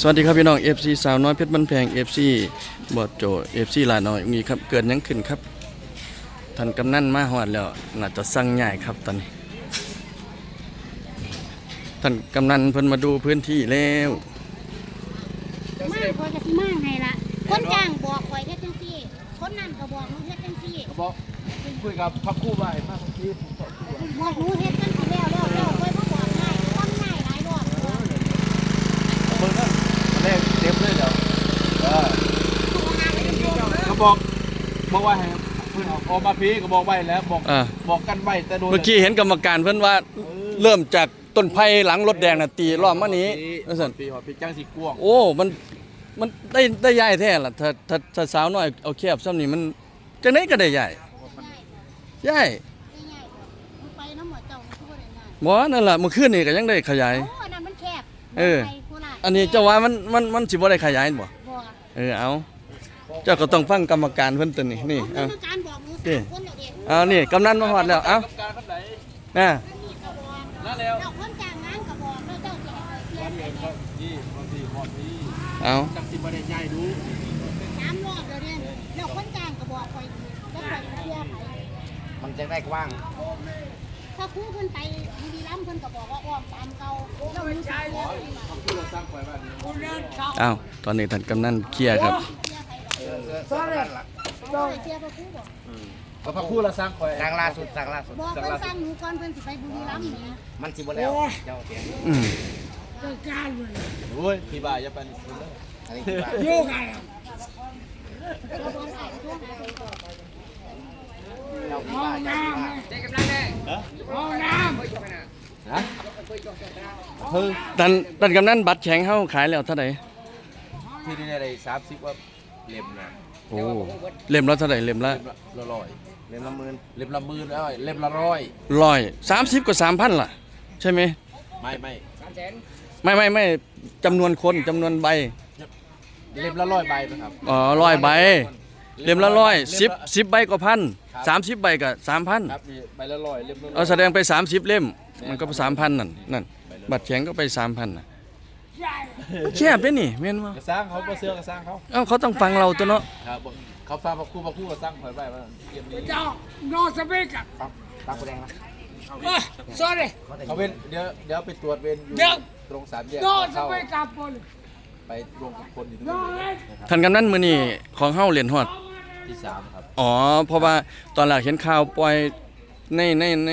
สวัสดีครับพี่น้อง FC สาวน้อยเพชรบันแพง FC บอดโจ FC หลาน้อยมีครับเกิดหยังขึ้นครับท่านกำนันมาฮอดแล้วน่าจะสั่งใหญ่ครับตอนนี้ท่านกำนันเพิ่นมาดูพื้นที่แล้วมากคอยกับที่มากไงล่ะ คนจ้างบอกคอยแค่จังซี่ คนนั่นก็บอกหนูเฮ็ดจังซี่เขาบอกคุยกับพักคู่ไปมากที่ผมตอบคู่บอกหนูเฮ็ดจังซี่แล้วแล้วแล้วคอยมาบอกง่ายคนง่ายหลายรอบ เบิ่งนั่นแรกเต็มเลยเดี๋ยวเออก็ บอกบอกว่าให้เพื่อนออกมาพีก็บอกไว้แล้วบอกอ่า บอกกันไว้แต่โดนเมื่อกี้เห็นกรรมการเพิ่นว่าเริ่มจากต้นไผ่หลังรถแดงน่ะตีล้อมมานี้ว่าซั่นปีหอดปีจังสีกวงโอ้ มันมันได้ได้ใหญ่แท้ล่ะถ้าถ้าถ้าสาวน้อยเอาแคบซ้ำนี่มันจังได๋ก็ได้ใหญ่ใหญ่ง่ายมึงไปน้ำหมดเจ้ามันคือบ่ได้ง่ายบ่นั่นล่ะเมื่อคืนนี่ก็ยังได้ขยาย โอ้อันนั้นมันแคบเออไปโคราชอันนี้เจ้าว่ามันมันมันสิบ่ได้ขยายบ่บอกเออเอา เจ้าก็ต้องฟังกรรมการเพิ่นตัวนี้นี่กรเอารมการบอกหนูนี่ สามคนแล้วเด็กเอานี่กำนันมาฮอดแล้วเอ้ากับการครับไหนน่ะนี่ก็บอกนั่นแล้วแล้วคนจ้างงานก็บอกแล้วเจ้าสิให้ข้อยเสียไปเนี่ยนี่พอดีพอดีเอาจังสีประเด็นใหญ่ดูสามรอบแล้วเนี่ยแล้วคนจ้างก็บอกคอยอีกแล้วคอยเสียไปมันจะได้กว้างถ้าครูเพิ่นไปบุรีรัมย์เพิ่นก็บอกว่าอ้อมตามเก่าแล้วมีสิทธิ์แล้วทำคู่เราสร้างไว้บ้านนี้เอาตอนนี้ท่านกำนันเคลียร์ครับ เสียไปดอกบ่ได้เสียบ่ครูบอกก็พักคู่เราสร้างไว้สร้างล่าสุดสร้างล่าสุดบอกเพิ่นสั่งหนูก่อนเพิ่นสิไปบุรีรัมย์นี่มันสิบ่แล้วเจ้าเสียงอืมโอ้ยพี่บ่ายจะเป็นคนเลยอันนี้คือว่าแล้วบ่ได้โทรหาเพิ่นก่อนเจ้าพี่ว่าเจ้าพี่ว่าฮะเฮ้ยท่านท่านกำนันบัตรแข็งเฮาขายแล้วเท่าไหร่ที่นี่ได้สามสิบว่า เล่มนะโอ้เล่มละเท่าไหร่เล่มละเล่มละร้อยเล่นละหมื่นเล่มละหมื่นเอ้ยเล่มละร้อยร้อยสามสิบกับสามพันล่ะ ใช่ไหมไม่ไม่ไม่ไม่ไม่จำนวนคนจำนวนใบ เล่มละร้อยใบนะครับอ๋อร้อยใบ เล่มละร้อยสิบสิบใบก็พันสามสิบใบก็สามพันครับนี่ใบละร้อยเล่มละร้เอาอยแสดงไปสามสิบเล่ม มันก็สามพันนั่นนั่นบัตรแข็งก็ไปสามพันน่ะมัน แคบได้นี่แม่นว่กระสร้างเขาก็เสื้อกระสร้างเขาเอ้าเขาต้องฟังเราตัวเนาะครับเขาฟังมาคู่มาคู่กระสร้างคอยใบว่าเยี่ยมนี้ Ciao, no sapete. ตามกูแดงนะ Ah, sorry, เขาเว้นเดี๋ยวเดี๋ยวไปตรวจเวรอยู่เดี๋ยว ตรงสามแยก no เข้า sapete Apollo. ไปรวมกับคนอยู่ตรง No, นี้ eh. นะครับท่านกำนันมื้อนี้ของเฮาเหรียญฮอด ที่สามครับ อ๋อ เพราะว่าตอนแรกเห็นข่าวปล่อยในในใน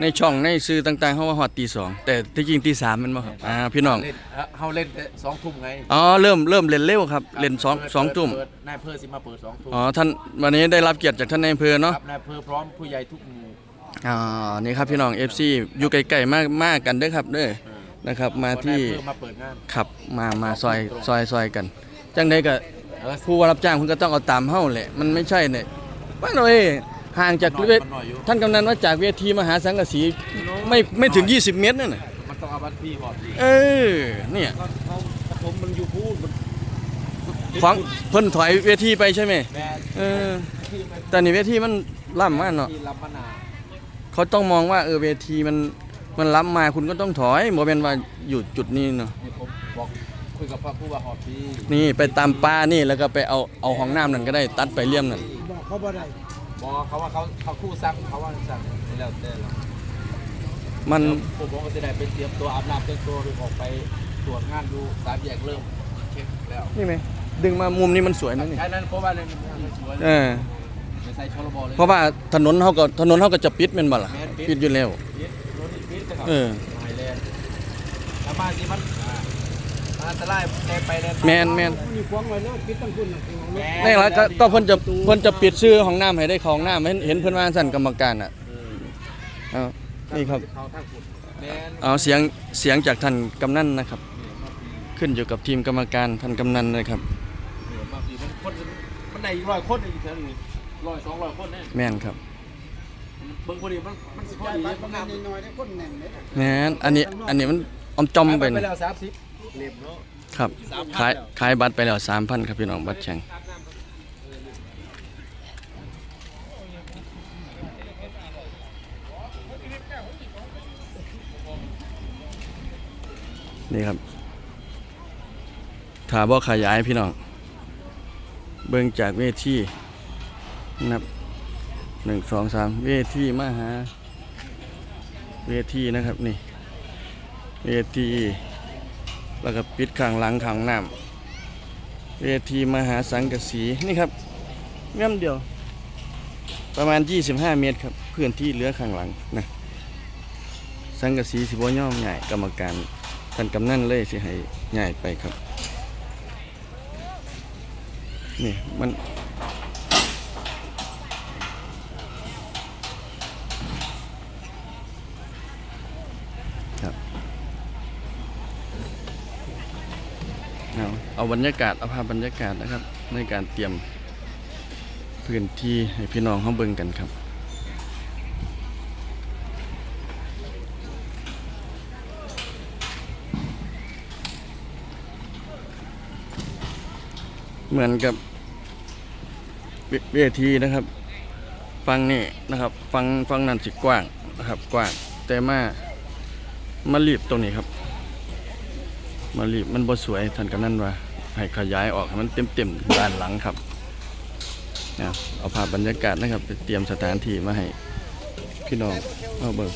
ในช่องในสื่อต่างๆเฮาว่าฮอดตีสองแต่ที่จริงตีสามแมันบ่ครับอ่าพี่น้อง เล่นเอ่อเขาเล่นแต่สองทุ่มไงอ๋อเริ่มเริ่มเล่นเร็วครับเล่นสองเปิดสองทุ่มเปิดนายอำเภอสิมาเปิดสองทุ่มอ๋อท่านวันนี้ได้รับเกียรติจากท่านในอำเภอเนาะครับนายอำเภอพร้อมผู้ใหญ่ทุกหมู่อ๋อนี่ครับพี่น้อง FC อยู่ไกลๆมากมากกันเด้อครับเด้อนะครับมาที่นายอำเภอมาเปิดงาน ขับมามาซอยซอยซอยกัน จังไดก็เออ ผู้ว่ารับจ้างเพิ่นก็ต้องเอาตามเฮาแหละมันไม่ใช่เนี่ยว่าหน่อย ห่างจากเวทมันหน่อยอยู่ท่านกำนันว่าจากเวทีมหาสังกะสีไม่ไม่ถึง 20 เมตรนั่นน่ะมันต้องเอาบัตรพี่ก่อนพี่เออเนี่ยก็เขาผมมันอยู่พูดมันของเพิ่นถอยเวทีไปใช่ไหมแม่เออที่มันแต่นี่เวทีมันล้ำมากเนาะที่ลำมะนาวเขาต้องมองว่าเออเวทีมันมันล้ำมาคุณก็ต้องถอยบ่แม่นว่าอยู่จุดนี้เนาะนี่ผมบอกคุยกับพระผู้ว่าหอบพี่นี่ไปตามป้านี่แล้วก็ไปเอาเอาห้องน้ำนั่นก็ได้ตัดไปเลี่ยมนั่นบอกเขาบ่ได้ บอกเขาว่าเขาเขาคู่สั่งเขาว่าสั่งนี่แล้วแต่เรามันผมบอกว่าจะได้ไปเตรียมตัวอาบน้ำเตรียมตัวหรือออกไปตรวจงานดูสามแยกเริ่มเช็คแล้วนี่ไหมดึงมามุมนี้มันสวยนะนี่แค่นั้นเพราะว่าเลยมันสวยเออไม่ใส่ชลบเลยเพราะว่าถนนเขาก็ถนนเขาก็จะปิดแม่นบ่ล่ะปิดอยู่แล้วปิดรถนี่ปิดนะครับเออไฮแลนด์ถ้ามาสิมัน อ่าอันตรายแรงไปแรงมาแม่นแม่นมีควงไว้แล้วปิดตั้งคุณน่ะของรถนี่ล่ะก็ก็เพิ่นจะเพิ่นจะปิดชื่อห้องน้ำให้ได้เข้าห้องน้ำเห็นเห็นเพิ่นว่าสั่นกรรมการอะเอานี่ครับเขาทางขุดแม่นเอาเสียงเสียงจากท่านกำนันนะครับ ขึ้นอยู่กับทีมกรรมการท่านกำนันเลยครับเนี่ยบางทีมันคนมันได้ร้อยคนอีกเท่านึงร้อยสองร้อยคนเนี่ยแม่นครับเบิ่งพอดีมันมันสิพอดีมันงามน้อยๆได้คนแน่นเลยแม่นอันนี้อันนี้มันอมจอมไปไปนี่แล้วสามสิบ เล่มเนาะครับขายขายบัตรไปแล้ว3,000ครับพี่น้องบัตรแข่งนี่ครับถาบ่ขยายพี่น้อง เบิ่งจากเวทีนับหนึ่งสองสามเวทีมาหา เวทีนะครับนี่ เวที แล้วก็ปิดข้างหลังข้างน้าเวทีมหาสังกสีนี่ครับเง่ำเดียว ประมาณ 25 เมตรครับพื้นที่เหลือข้างหลังนะสังกสีสิบ่ย่อมใหญ่กรรมการท่านกำนันเลยสิให้ใหญ่ไปครับนี่มันครับเอาเอา บรรยากาศเอาภาพบรรยากาศนะครับ ในการเตรียมพื้นที่ให้พี่น้องเขาเบิ่งกันครับเหมือนกับเวเวทีนะครับ ฟังนี่นะครับ ฟังฟังนั่นสิกว้างนะครับ กว้าง แต่มามารีบตรงนี้ครับ มารีบมันบ่สวยท่านกันนั่นว่า ให้ขยายออกให้มันเต็มๆด้านหลังครับนะเอาภาพบรรยากาศนะครับไปเตรียมสถานที่มาให้พี่น้องเอาเบิก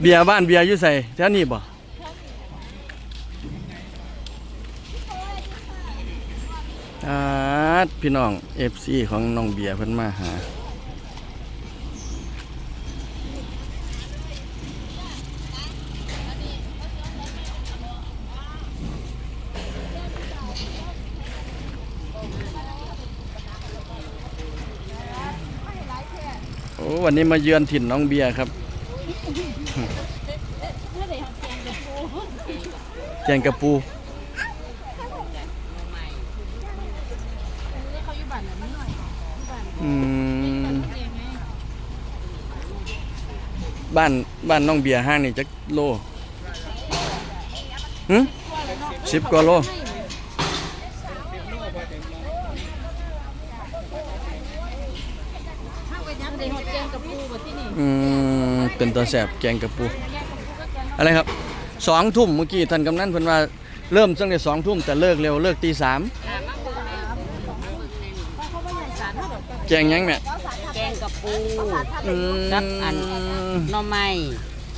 เบียร์บ้านเบียร์อยู่ใส่แถวนี้บ่พี่น้อง FC ของน้องเบียร์เพิ่นมาหา วันนี้มาเยือนถิ่นน้องเบียร์ครับแกงกระปูอืมบ้านบ้านน้องเบียร์ห้างนี่จักโลหึสิบกว่าโล อืมเป็นตัวแสบแกงกระปู อะไรครับสองทุ่มเมื่อกี้ท่านกำนันเพิ่นว่าเริ่มตั้งแต่สองทุ่มแต่เลิกเร็วเลิกตีสามแกงหยังแม่แกงกะปูอืมกับอันหน่อไม้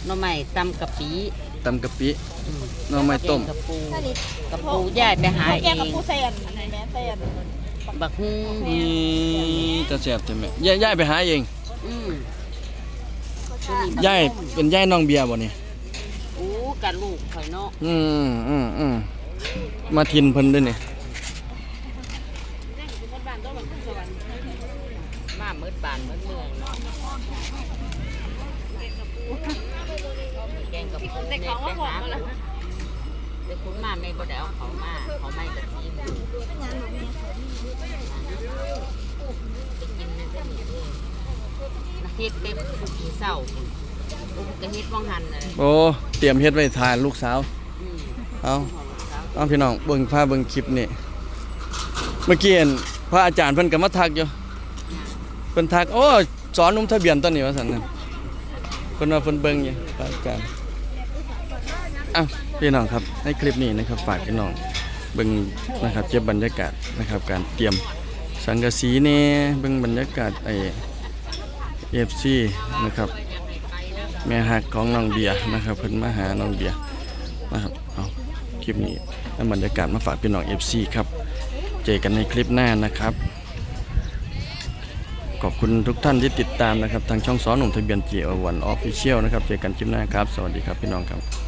หน่อไม้ตำกะปิตำกะปิหน่อไม้ต้ม แกงกะปูกะปูย่ายไปหาเองบักฮุ้งนี่จะแสบใช่ไหมย่าย่ายไปหาเองอืม ย่ายเป็นย่ายน้องเบียร์บ่นี่อู้กับลูกข่อยเนาะอืมอืมอืมมาทินเพิ่นด้วยนี่มาเมิดบานเมิดเมืองเนาะแกงกะปูเนี่ยไปหาเด็กคุณมาไม่บ่ได้เอาเขามาเขาไม่กะทิหมูไปกินในเส้นนี้เลย เฮ็ดเต็มทุกเศร้าอุ้มก็เฮ็ดว่างหันเลยโอ้ เตรียมเฮ็ดไว้ทานลูกสาว อืมเอาเอาพี่น้องเบิ่งภาพเบิ่งคลิปนี่ เมื่อกี้เห็นพระอาจารย์เพิ่นก็มาทักอยู่ เพิ่นทัก โอ้สอนหนุ่มทะเบียนตอนนี้ว่าซั่นน่ะเพิ่นว่าเพิ่นเบิ่งอยู่พระอาจารย์อ้าวพี่น้องครับ ในคลิปนี้นะครับฝากพี่น้องเบิ่งนะครับเก็บบรรยากาศนะครับ การเตรียมสังกะสีนี่เบิ่งบรรยากาศไอ้ FC นะครับ แม่ฮักของน้องเบียร์นะครับเพิ่นมาหาน้องเบียร์นะครับเอาคลิปนี้นำบรรยากาศมาฝากพี่น้อง FC ครับเจอกันในคลิปหน้านะครับ ขอบคุณทุกท่านที่ติดตามนะครับ ทางช่องสอนหนุ่มทะเบียนเจียวันออฟฟิเชียลนะครับ เจอกันคลิปหน้าครับ สวัสดีครับพี่น้องครับ